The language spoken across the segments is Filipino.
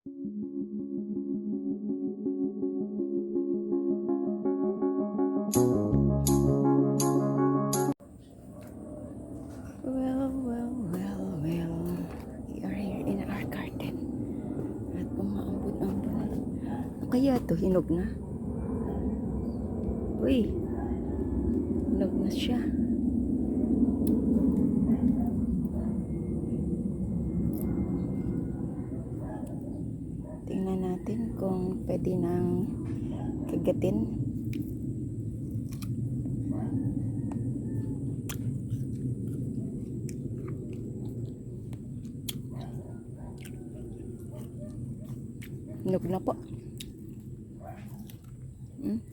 Well, well, well, well. We are here in our garden. At umaambon-ambon. Ano kaya to? Hinog na? Uy! Hinog na siya. Tingnan natin pwede nang kagatin. Hinog na po. Hmm?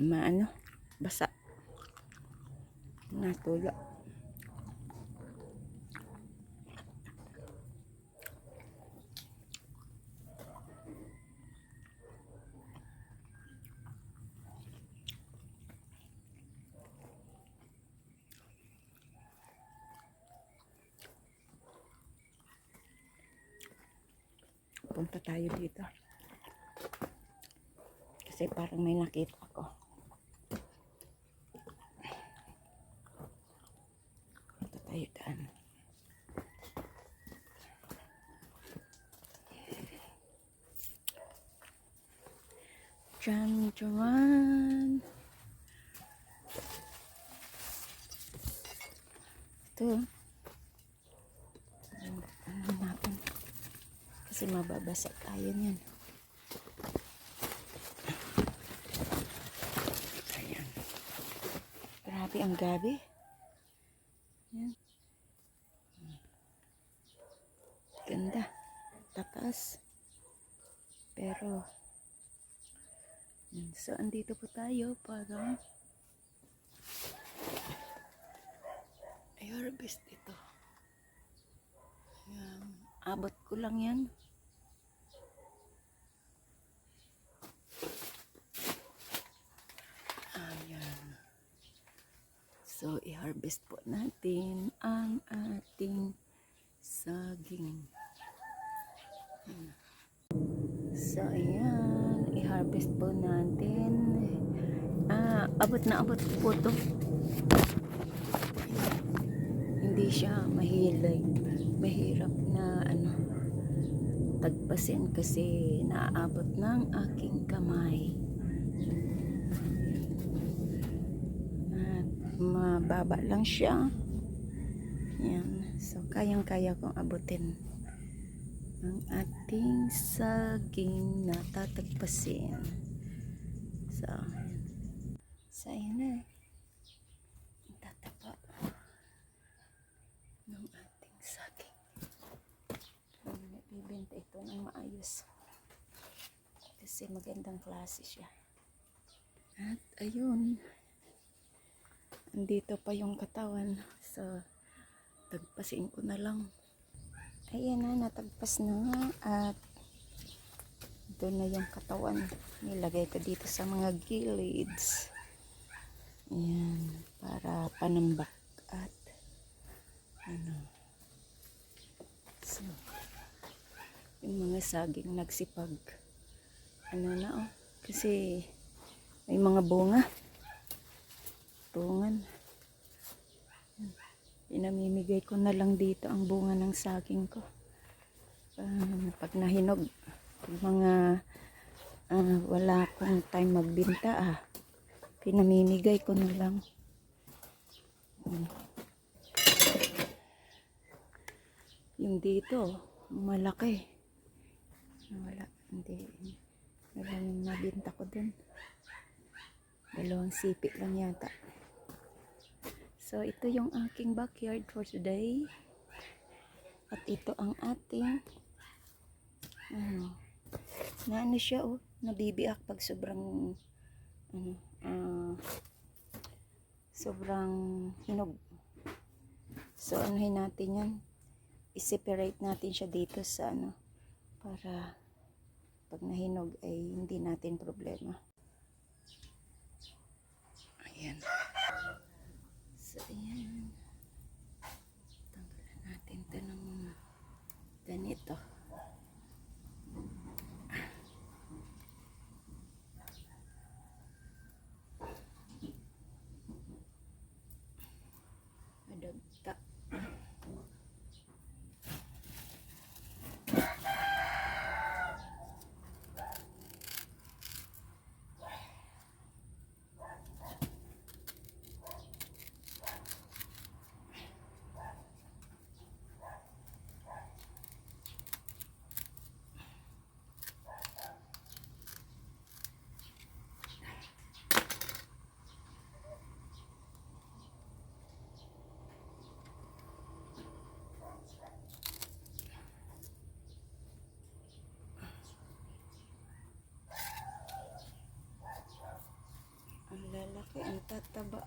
Maano? Basa. Natulo. Punta tayo dito. Kasi parang may nakita ako. Punta tayo daan. Diyan, diyan. Ito. Ano natin? Kasi mababasa tayo niyan. Ayan. Grabe ang gabi. Ayan. Ganda. Tatas. Pero, so andito po tayo para i-harvest ito. Ayan. Abot ko lang yan. Ayan. So, i-harvest po natin ang ating saging. So, ayan. I-harvest po natin. Ah, abot na abot po to. Hindi siya mahilay. Mahirap na ano tagpasin kasi naaabot ng aking kamay. At mababa lang siya. Yan. So, kayang-kaya kong abutin ang ating saging na tatagpasin. So, ayan. So, ayan na. Tatapa ng ating saging. Ibibenta ito ng maayos. Kasi magandang klase siya. At ayun. Andito pa yung katawan. So, tagpasin ko na lang. Ayan na, natagpas na nga. At doon na yung katawan. Nilagay ko dito sa mga gillids. Ayan. Para panambak. At ano. So, yung mga saging nagsipag. Ano na oh. Kasi may mga bunga. Bungan. Pinamimigay ko na lang dito ang bunga ng saging ko. Ah, pag nahinog, pag mga ah, wala akong time magbinta ah, pinamimigay ko na lang. Hmm. Yung dito, malaki. Wala, hindi. Wala yung nabinta ko dun. Dalawang sipit lang yata. So, ito yung aking backyard for today. At ito ang ating ano, na ano siya oh, nabibiak pag sobrang ano, uh, sobrang hinog. So, anuhin natin yan. I-separate natin siya dito sa ano, para pag nahinog ay hindi natin problema. Ayan. Ayan. Ang tataba.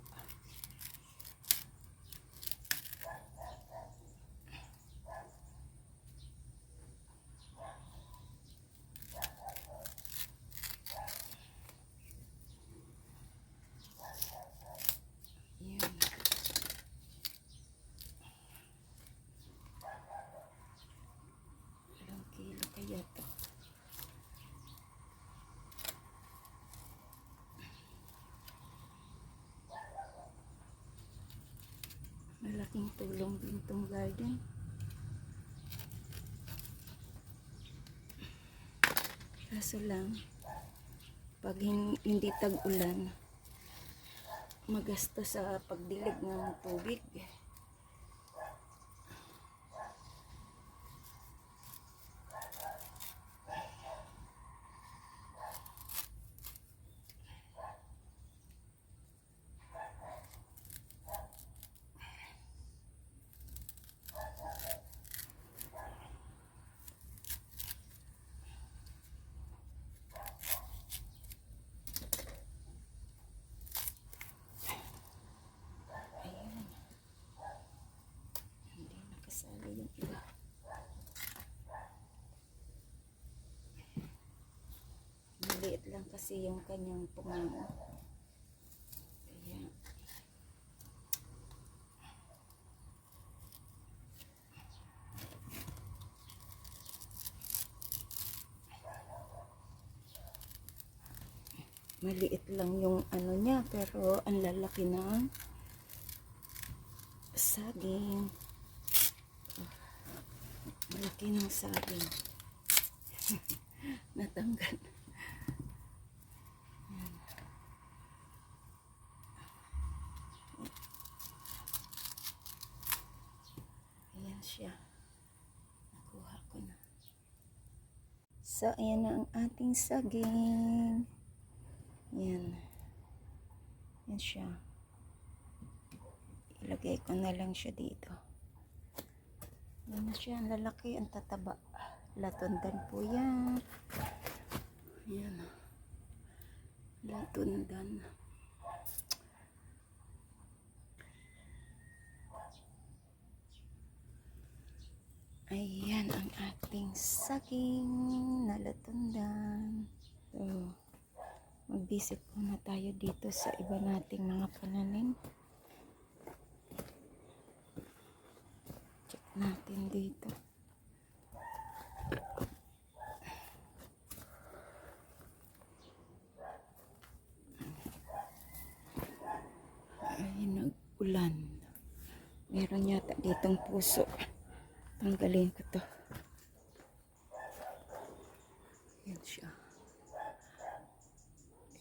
Yan. Ilang kilo kaya to? Malaking tulong din tong garden. Kaso lang, pag hin- hindi tag-ulan, magasto sa pagdilig ng tubig. Ayan. Hindi nakasali yung iba. Maliit lang kasi yung kanyang pumano. Kaya, maliit lang yung ano niya pero ang lalaki ng saging. Malaki ng saging. Natanggal Yan. ayan siya nakuha ko na so ayan na ang ating saging. Yan yan siya. Ilagay ko na lang siya dito. Yan na siya. Ang lalaki ang tataba. Latundan po yan. Yan latundan. ayan ang ating saging na latundan so mag-visit muna tayo dito sa iba nating mga pananim. Check natin dito. Ay nag-ulan. Meron yata ditong puso. Tanggalin ko to yan siya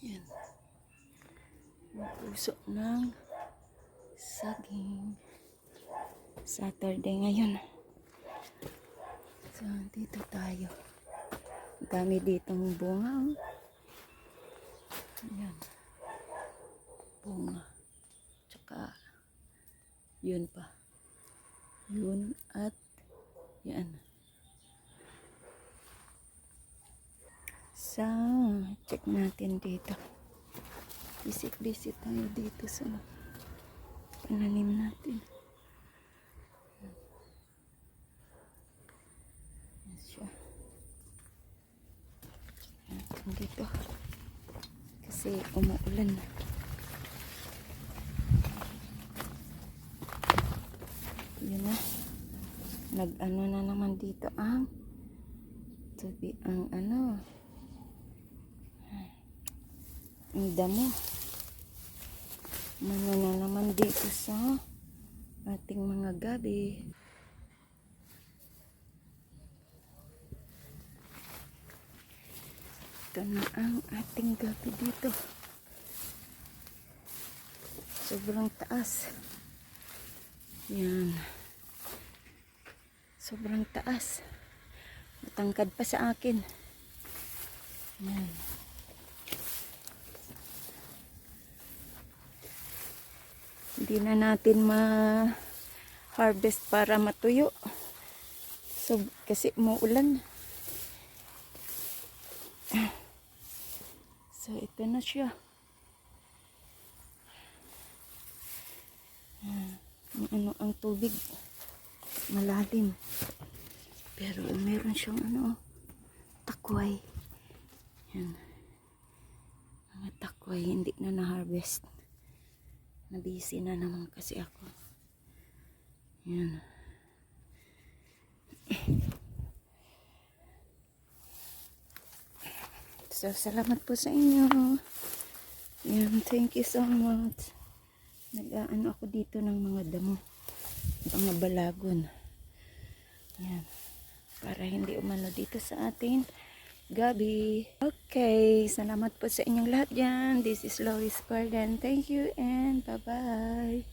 yan yung puso ng saging. Saturday ngayon. So dito tayo. Dami ditong bunga oh. yan bunga. Tsaka yun pa. Yun at yan. Sa check natin dito visit visit tayo dito sa pananim natin. Yan dito. Kasi umuulan na. Yun na. Nag-ano na naman dito ang tubi ang ano. Ang damo ano na naman dito sa ating mga gabi. Ito na ang ating gabi dito. Sobrang taas. Yan. Sobrang taas. Matangkad pa sa akin. Yan hindi na natin ma harvest para matuyo so kasi umuulan so ito na siya ano ang tubig malalim. Pero meron siyang ano takway. Yan. Mga takway hindi na na-harvest. Nabisi na naman kasi ako. Yan. So, salamat po sa inyo. Yan, thank you so much. Nag-aano ako dito ng mga damo. Mga balagon. Yan. Para hindi umano dito sa atin. Gabi. Okay, salamat po sa inyong lahat dyan. This is Lois Garden. Thank you and bye-bye.